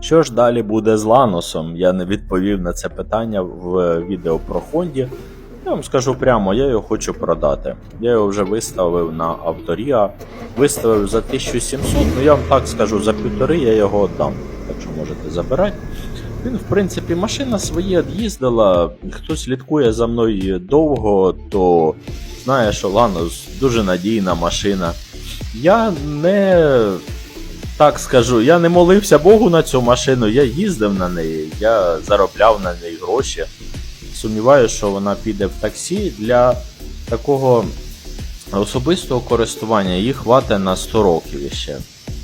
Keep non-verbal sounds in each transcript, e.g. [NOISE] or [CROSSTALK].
Що ж далі буде з Ланосом? Я не відповів на це питання в відео про Хонді. Я вам скажу прямо, я його хочу продати. Я його вже виставив на авторія, виставив за 1700, ну я вам так скажу, за півтори я його віддам. Так що можете забирати. Він, в принципі, машина своє їздила. Хто слідкує за мною довго, то знає, що Ланос дуже надійна машина. Я не так скажу, я не молився Богу на цю машину, я їздив на неї, я заробляв на неї гроші. Сумніваюся, що вона піде в таксі для такого особистого користування. Її хватить на 100 років іще.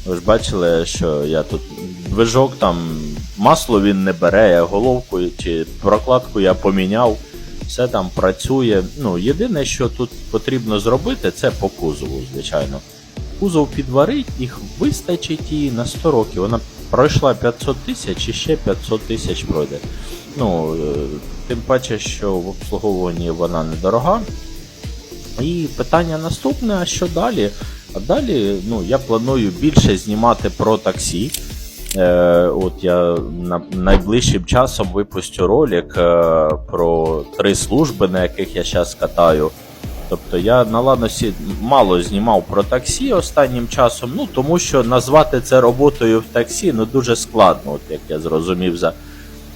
Ви ж бачили, що я тут движок там масло він не бере, я головку чи прокладку я поміняв. Все там працює. Ну, єдине, що тут потрібно зробити, це по кузову, звичайно. Кузов підварить, їх вистачить її на 100 років. Вона пройшла 500 тисяч і ще 500 тисяч пройде. Ну, е, тим паче, що в обслуговуванні вона недорога. І питання наступне: а що далі? А далі ну, я планую більше знімати про таксі. Е, от я на, найближчим часом випустю ролик е, про три служби, на яких я зараз катаю. Тобто я на Ланосі мало знімав про таксі останнім часом, ну тому що назвати це роботою в таксі ну дуже складно, от як я зрозумів за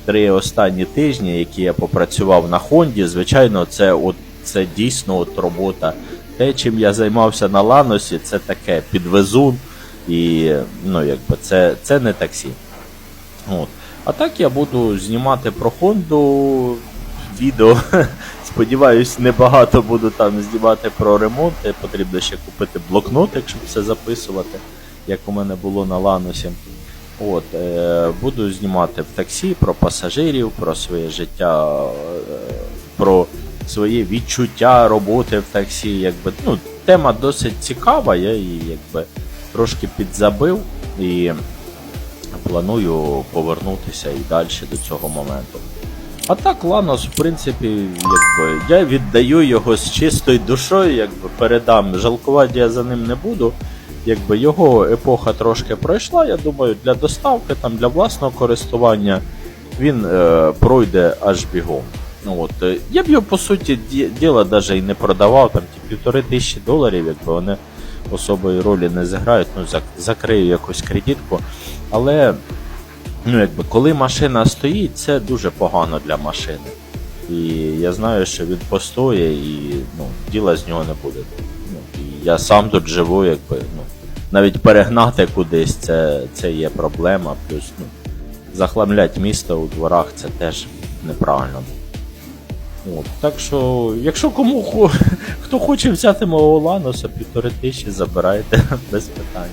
три останні тижні, які я попрацював на Хонді. Звичайно, це от це дійсно от робота. Те, чим я займався на Ланосі, це таке підвезун, і ну якби це, це не таксі. От. А так я буду знімати про Хонду відео. [LAUGHS] Сподіваюсь, небагато буду там знімати про ремонт. Потрібно ще купити блокнотик, щоб все записувати, як у мене було на Ланосі. От, е, буду знімати в таксі про пасажирів, про своє життя, е, про своє відчуття роботи в таксі. Якби, ну, тема досить цікава, я її якби, трошки підзабив і планую повернутися і далі до цього моменту. А так, Ланос, в принципі, якби, я віддаю його з чистою душою, якби передам. Жалкувати я за ним не буду. Якби його епоха трошки пройшла, я думаю, для доставки, там, для власного користування він е, пройде аж бігом. Ну, от, е, я б його, по суті, ді- діла навіть і не продавав, там ті півтори тисячі доларів, якби вони особої ролі не зіграють, ну, зак- закрию якусь кредитку. Але ну, якби, коли машина стоїть, це дуже погано для машини. І я знаю, що він постоє і ну, діла з нього не буде. Ну, і я сам тут живу, якби, ну, навіть перегнати кудись це, це є проблема. Плюс ну, захламлять місто у дворах це теж неправильно. От, так що, якщо кому [LAUGHS] хто хоче взяти мого Ланоса, півтори тисячі забирайте [LAUGHS] без питань.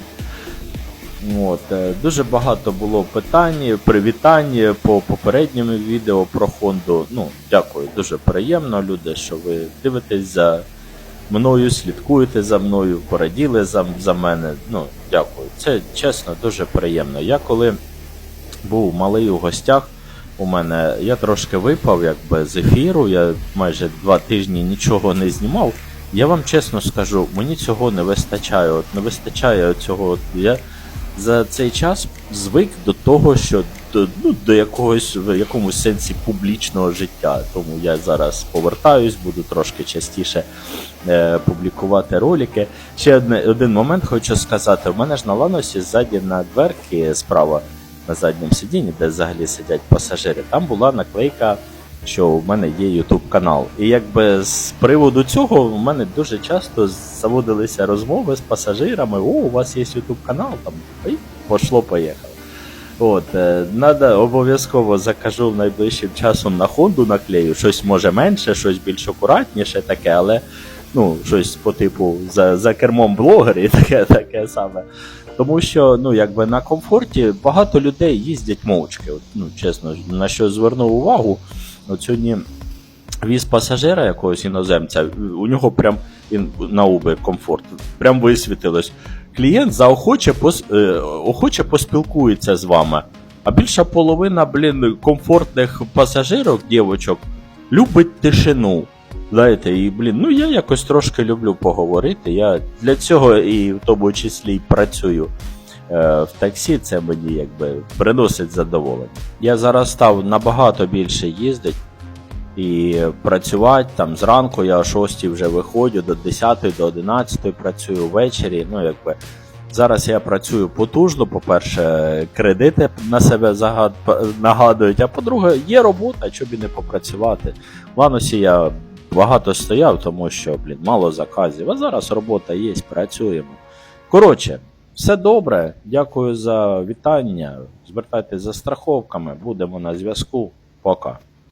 От, е, дуже багато було питань, привітань по попередньому відео про Хонду. Ну, дякую, дуже приємно, люди, що ви дивитесь за мною, слідкуєте за мною, пораділи за, за мене. Ну, дякую. Це чесно, дуже приємно. Я коли був малий у гостях, у мене я трошки випав якби з ефіру, я майже два тижні нічого не знімав. Я вам чесно скажу, мені цього не вистачає. От не вистачає цього. Я за цей час звик до того, що до, ну, до якогось в якомусь сенсі публічного життя. Тому я зараз повертаюсь, буду трошки частіше е, публікувати ролики. Ще одне, один момент хочу сказати: у мене ж на Ланосі ззаді на дверки справа на задньому сидінні, де взагалі сидять пасажири, там була наклейка. Що в мене є YouTube канал. І якби з приводу цього в мене дуже часто заводилися розмови з пасажирами: о, у вас є YouTube канал, там і пошло, поїхало. От, е, надо обов'язково закажу найближчим часом на Хонду наклею, щось може менше, щось більш акуратніше таке, але ну, щось по типу за, за кермом блогер і [LAUGHS] таке, таке саме. Тому що ну, якби на комфорті багато людей їздять мовчки. От, ну, чесно, на що звернув увагу. От сьогодні віз пасажира якогось іноземця, у нього прям на Uber комфорт, прям висвітилось. Клієнт заохоче пос, е, охоче поспілкується з вами. А більша половина, блін, комфортних пасажирок, дівочок, любить тишину. Знаєте, і блін, ну я якось трошки люблю поговорити. Я для цього і в тому числі й працюю в таксі, це мені якби приносить задоволення. Я зараз став набагато більше їздити і працювати там зранку. Я о 6 вже виходжу, до 10, до 11 працюю ввечері. Ну, якби зараз я працюю потужно. По-перше, кредити на себе загад... нагадують, а по-друге, є робота, щоб і не попрацювати. В Ланосі я багато стояв, тому що, блін, мало заказів. А зараз робота є, працюємо. Коротше, все добре. Дякую за вітання. Звертайтеся за страховками. Будемо на зв'язку. Пока.